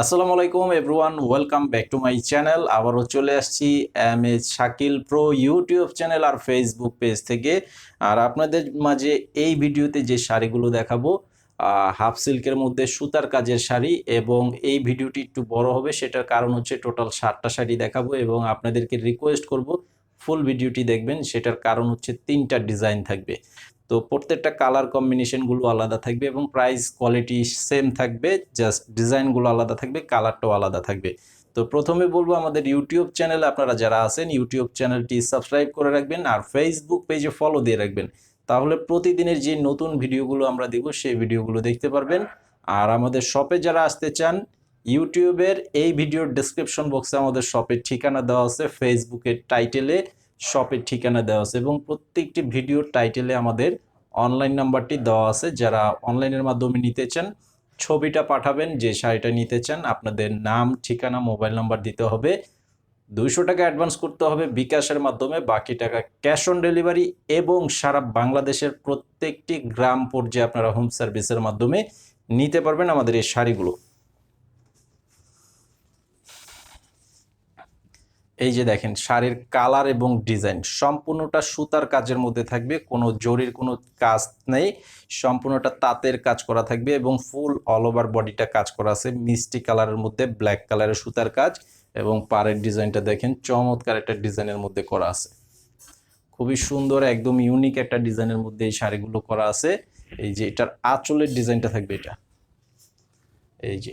আসসালামু আলাইকুম everyone welcome back to my channel আবারও চলে আসছি M S Shakil pro YouTube channel আর ফেসবুক পেজ থেকে। আর আপনাদের মাঝে এই ভিডিওতে যে শাড়িগুলো দেখাবো হাফ সিল্কের মধ্যে সুতার কাজের শাড়ি এবং এই ভিডিওটি একটু বড় হবে, সেটার কারণ হচ্ছে টোটাল ষাটটা শাড়ি দেখাবো এবং আপনাদেরকে রিকোয়েস্ট করব ফুল ভিডিওটি দেখবেন, সেটার কারণ হচ্ছে তিনটা ডিজাইন থাকবে। তো প্রত্যেকটা কালার কম্বিনেশনগুলো আলাদা থাকবে এবং প্রাইস কোয়ালিটি সেম থাকবে জাস্ট ডিজাইনগুলো আলাদা থাকবে কালারটাও আলাদা থাকবে। তো প্রথমে বলব আমাদের ইউটিউব চ্যানেলে আপনারা যারা আছেন ইউটিউব চ্যানেলটি সাবস্ক্রাইব করে রাখবেন আর ফেসবুক পেজে ফলো দিয়ে রাখবেন। তাহলে প্রতিদিনের যে নতুন ভিডিওগুলো আমরা দেব, সেই ভিডিওগুলো দেখতে পারবেন। আর আমাদের শপে যারা আসতে চান ইউটিউবের এই ভিডিওর ডেসক্রিপশন বক্সে আমাদের শপের ঠিকানা দেওয়া আছে ফেসবুকের টাইটেলে শপের ঠিকানা দেওয়া আছে এবং প্রত্যেকটি ভিডিওর টাইটেলে আমাদের অনলাইন নাম্বারটি দেওয়া আছে। যারা অনলাইনের মাধ্যমে নিতে চান, ছবিটা পাঠাবেন, যে শাড়িটা নিতে চান, আপনাদের নাম, ঠিকানা মোবাইল নাম্বার দিতে হবে। দুইশো টাকা অ্যাডভান্স করতে হবে বিকাশের মাধ্যমে, বাকি টাকা ক্যাশ অন ডেলিভারি এবং সারা বাংলাদেশের প্রত্যেকটি গ্রাম পর্যায়ে আপনারা হোম সার্ভিসের মাধ্যমে নিতে পারবেন আমাদের এই শাড়িগুলো। এই যে দেখেন, শাড়ির কালার এবং ডিজাইন সম্পূর্ণটা সুতার কাজের মধ্যে থাকবে, কোনো জরির কোনো কাজ নেই, সম্পূর্ণটা তাঁতের কাজ করা থাকবে এবং ফুল অল ওভার বডিটা কাজ করা আছে, মিষ্টি কালারের মধ্যে, ব্ল্যাক কালারের সুতার কাজ এবং পাড়ের ডিজাইনটা দেখেন, চমৎকার একটা ডিজাইনের মধ্যে করা আছে। খুবই সুন্দর, একদম ইউনিক একটা ডিজাইনের মধ্যে এই শাড়িগুলো করা আছে। এই যে এটার আঁচলের ডিজাইনটা থাকবে এটা। এই যে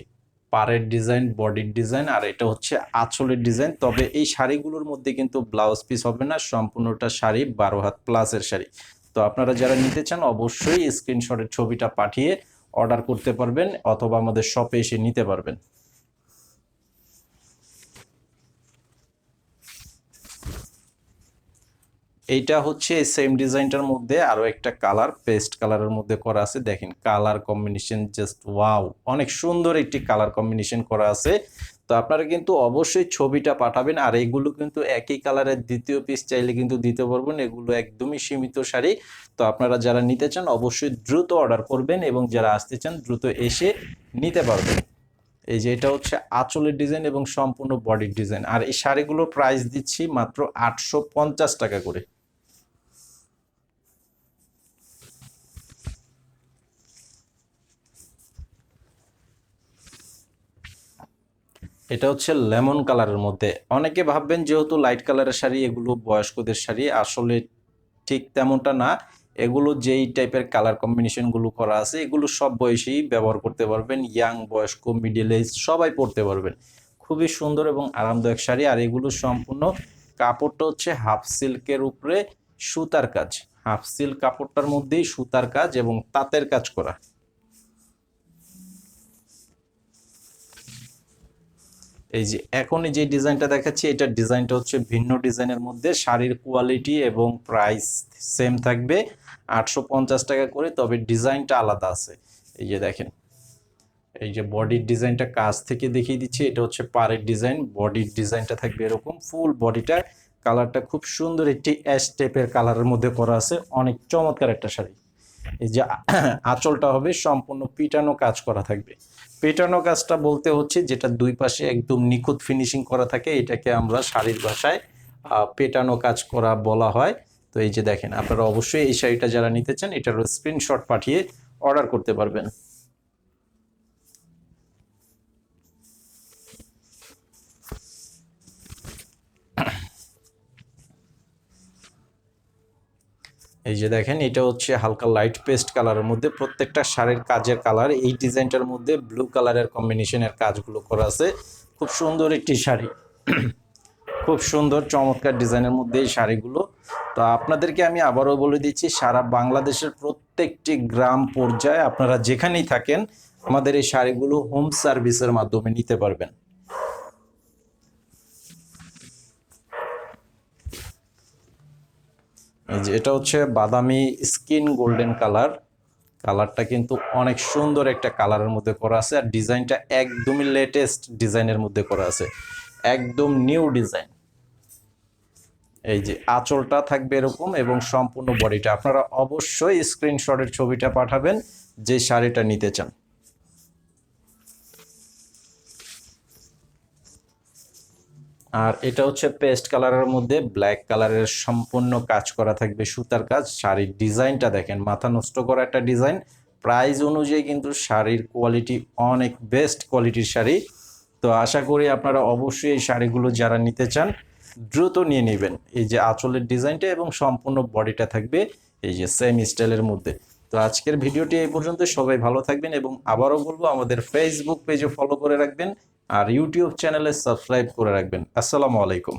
পাড়ের ডিজাইন বডির ডিজাইন আর এটা হচ্ছে আঁচলের ডিজাইন তবে এই শাড়িগুলোর মধ্যে কিন্তু ব্লাউজ পিস হবে না, সম্পূর্ণটা শাড়ি, বারো হাত প্লাসের শাড়ি। তো আপনারা যারা নিতে চান, অবশ্যই স্ক্রিনশটের ছবিটা পাঠিয়ে অর্ডার করতে পারবেন, অথবা আমাদের শপে এসে নিতে পারবেন। এইটা হচ্ছে এই সেম ডিজাইনটার মধ্যে আরও একটা কালার পেস্ট কালারের মধ্যে করা আছে। দেখেন কালার কম্বিনেশন জাস্ট ওয়াও অনেক সুন্দর একটি কালার কম্বিনেশন করা আছে। তো আপনারা কিন্তু অবশ্যই ছবিটা পাঠাবেন, আর এগুলো কিন্তু একই কালারের দ্বিতীয় পিস চাইলে কিন্তু দিতে পারবেন। এগুলো একদমই সীমিত শাড়ি। তো আপনারা যারা নিতে চান, অবশ্যই দ্রুত অর্ডার করবেন এবং যারা আসতে চান, দ্রুত এসে নিতে পারবেন। এই যে এটা হচ্ছে আঁচলের ডিজাইন এবং সম্পূর্ণ বডির ডিজাইন আর এই শাড়িগুলোর প্রাইস দিচ্ছি মাত্র আটশো পঞ্চাশ টাকা করে। এটা হচ্ছে লেমন কালারের মধ্যে। অনেকে ভাববেন যেহেতু লাইট কালারের শাড়ি, এগুলো বয়স্কদের শাড়ি, আসলে ঠিক তেমনটা না। এগুলো যেই টাইপের কালার কম্বিনেশনগুলো করা আছে, এগুলো সব বয়সেই ব্যবহার করতে পারবেন। ইয়াং, বয়স্ক মিডিল এজ সবাই পরতে পারবেন। খুবই সুন্দর এবং আরামদায়ক শাড়ি। আর এগুলো সম্পূর্ণ কাপড়টা হচ্ছে হাফ সিল্কের উপরে সুতার কাজ। হাফ সিল্ক কাপড়টার মধ্যেই সুতার কাজ এবং তাঁতের কাজ করা। এই যে এখন যে ডিজাইনটা দেখাচ্ছি এটার ডিজাইনটা হচ্ছে ভিন্ন ডিজাইনের মধ্যে। শাড়ির কোয়ালিটি এবং প্রাইস সেম থাকবে। আটশো পঞ্চাশ টাকা করে, তবে ডিজাইনটা আলাদা আছে। এই যে দেখেন, এই যে বডির ডিজাইনটা কাজ থেকে দেখিয়ে দিচ্ছি, এটা হচ্ছে পাড়ের ডিজাইন। বডির ডিজাইনটা থাকবে এরকম ফুল বডিটা কালারটা খুব সুন্দর একটি অ্যাশ টাইপের কালারের মধ্যে করা আছে। অনেক চমৎকার একটা শাড়ি। এই যে আঁচলটা হবে, সম্পূর্ণ পিটানো কাজ করা থাকবে। পেটানো কাজটা বলতে হচ্ছে যেটা দুই পাশে একদম নিখুঁত ফিনিশিং করা থাকে, এটাকে আমরা শাড়ির ভাষায় পেটানো কাজ করা বলা হয়। তো এই যে দেখেন, আপনারা অবশ্যই এই শাড়িটা যারা নিতে চান, এটারও স্ক্রিনশট পাঠিয়ে অর্ডার করতে পারবেন। এই যে দেখেন, এটা হচ্ছে হালকা লাইট পেস্ট কালারের মধ্যে প্রত্যেকটা শাড়ির কাজের কালার এই ডিজাইনটার মধ্যে ব্লু কালারের কম্বিনেশনের কাজগুলো করা আছে। খুব সুন্দর একটি শাড়ি। খুব সুন্দর, চমৎকার ডিজাইনের মধ্যে এই শাড়িগুলো। তো আপনাদেরকে আমি আবারও বলে দিচ্ছি, সারা বাংলাদেশের প্রত্যেকটি গ্রাম পর্যায়ে আপনারা যেখানেই থাকেন, আমাদের এই শাড়িগুলো হোম সার্ভিসের মাধ্যমে নিতে পারবেন। এটা হচ্ছে বাদামি স্কিন গোল্ডেন কালার। কালারটা কিন্তু অনেক সুন্দর একটা কালারের মধ্যে করা আছে আর ডিজাইনটা একদমই লেটেস্ট ডিজাইনের মধ্যে করা আছে। একদম নিউ ডিজাইন এই যে আঁচলটা থাকবে এরকম এবং সম্পূর্ণ বডিটা আপনারা অবশ্যই স্ক্রিনশটের ছবিটা পাঠাবেন যে শাড়িটা নিতে চান। আর এটা হচ্ছে পেস্ট কালারের মধ্যে ব্ল্যাক কালারের সম্পূর্ণ কাজ করা থাকবে সুতার কাজ। শাড়ির ডিজাইনটা দেখেন, মাথা নষ্ট করা একটা ডিজাইন প্রাইস অনুযায়ী কিন্তু শাড়ির কোয়ালিটি অনেক বেস্ট কোয়ালিটির শাড়ি। তো আশা করি আপনারা অবশ্যই এই শাড়িগুলো যারা নিতে চান, দ্রুত নিয়ে নেবেন। এই যে আঁচলের ডিজাইনটা এবং সম্পূর্ণ বডিটা থাকবে এই যে সেম স্টাইলের মধ্যে। তো আজকের ভিডিওটি এই পর্যন্ত। সবাই ভালো থাকবেন এবং আবারও বলব, আমাদের ফেসবুক পেজে ফলো করে রাখবেন। আর ইউটিউব চ্যানেলে সাবস্ক্রাইব করে রাখবেন। আসসালামু আলাইকুম।